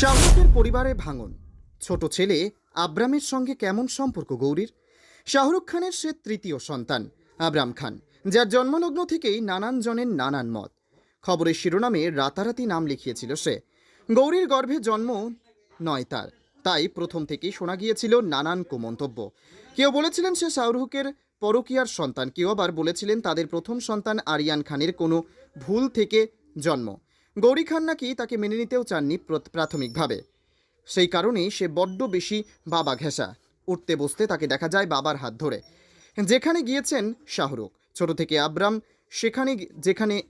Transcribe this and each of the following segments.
শাহরুখের পরিবারে ভাঙন। ছোট ছেলে আব্রামের সঙ্গে কেমন সম্পর্ক গৌরীর? শাহরুখ খানের সে তৃতীয় সন্তান, আবরাম খান, যার জন্মলগ্ন থেকেই নানান জনের নানান মত। খবরের শিরোনামে রাতারাতি নাম লিখিয়েছিল সে। গৌরীর গর্ভে জন্ম নয় তার, তাই প্রথম থেকেই শোনা গিয়েছিল নানান কুমন্তব্য। কেউ বলেছিলেন সে শাহরুখের পরকীয়ার সন্তান, কেউ আবার বলেছিলেন তাদের প্রথম সন্তান আরিয়ান খানের কোনো ভুল থেকে জন্ম। গৌরী খান নাকি তাকে মেনে নিতেও চাননি প্র- প্রাথমিকভাবে। সেই কারণেই সে বড্ড বেশি বাবা ঘেঁষা। উঠতে বসতে তাকে দেখা যায় বাবার হাত ধরে। যেখানে গিয়েছেন শাহরুখ, ছোট থেকে আব্রাম সেখানে যেখানে,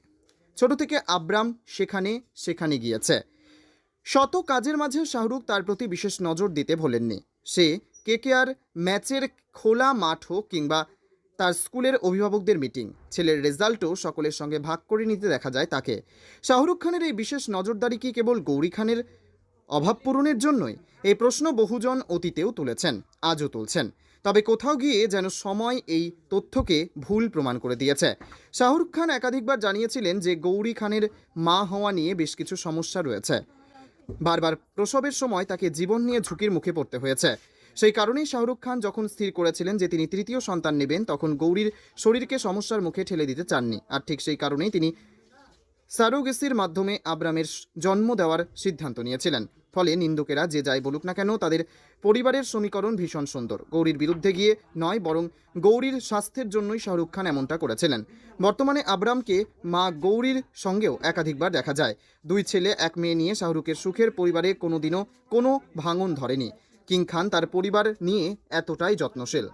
ছোট থেকে আব্রাম সেখানে সেখানে গিয়েছে। শত কাজের মাঝে শাহরুখ তার প্রতি বিশেষ নজর দিতে ভোলেননি। সে কে কে ম্যাচের খোলা মাঠ হোক কিংবা তার স্কুলের অভিভাবকদের মিটিং। ছেলের রেজাল্টও সকলের সঙ্গে ভাগ করে নিতে দেখা যায় তাকে। শাহরুখ খানের এই বিশেষ নজরদারি কি কেবল গৌরী খানের অভাব পূরণের জন্যই? এই প্রশ্ন বহুজন অতীতেও তুলেছেন, আজও তুলছেন। তবে কোথাও গিয়ে যেন সময় এই তথ্যকে ভুল প্রমাণ করে দিয়েছে। শাহরুখ খান একাধিকবার জানিয়েছিলেন যে গৌরী খানের মা হওয়া নিয়ে বেশ কিছু সমস্যা রয়েছে। বারবার প্রসবের সময় তাকে জীবন নিয়ে ঝুঁকির মুখে পড়তে হয়েছে। সেই কারণেই শাহরুখ খান যখন স্থির করেছিলেন যে তিনি তৃতীয় সন্তান নেবেন, তখন গৌরীর শরীরকে সমস্যার মুখে ঠেলে দিতে চাননি। আর ঠিক সেই কারণেই তিনি সারোগেসির মাধ্যমে আব্রামের জন্ম দেওয়ার সিদ্ধান্ত নিয়েছিলেন। ফলে নিন্দুকেরা যে যাই বলুক না কেন, তাদের পরিবারের সমীকরণ ভীষণ সুন্দর। গৌরীর বিরুদ্ধে গিয়ে নয়, বরং গৌরীর স্বাস্থ্যের জন্যই শাহরুখ খান এমনটা করেছিলেন। বর্তমানে আব্রামকে মা গৌরীর সঙ্গেও একাধিকবার দেখা যায়। দুই ছেলে, এক মেয়ে নিয়ে শাহরুখের সুখের পরিবারে কোনোদিনও কোনো ভাঙন ধরেনি। কিং খান তার পরিবার নিয়ে এতটাই যত্নশীল।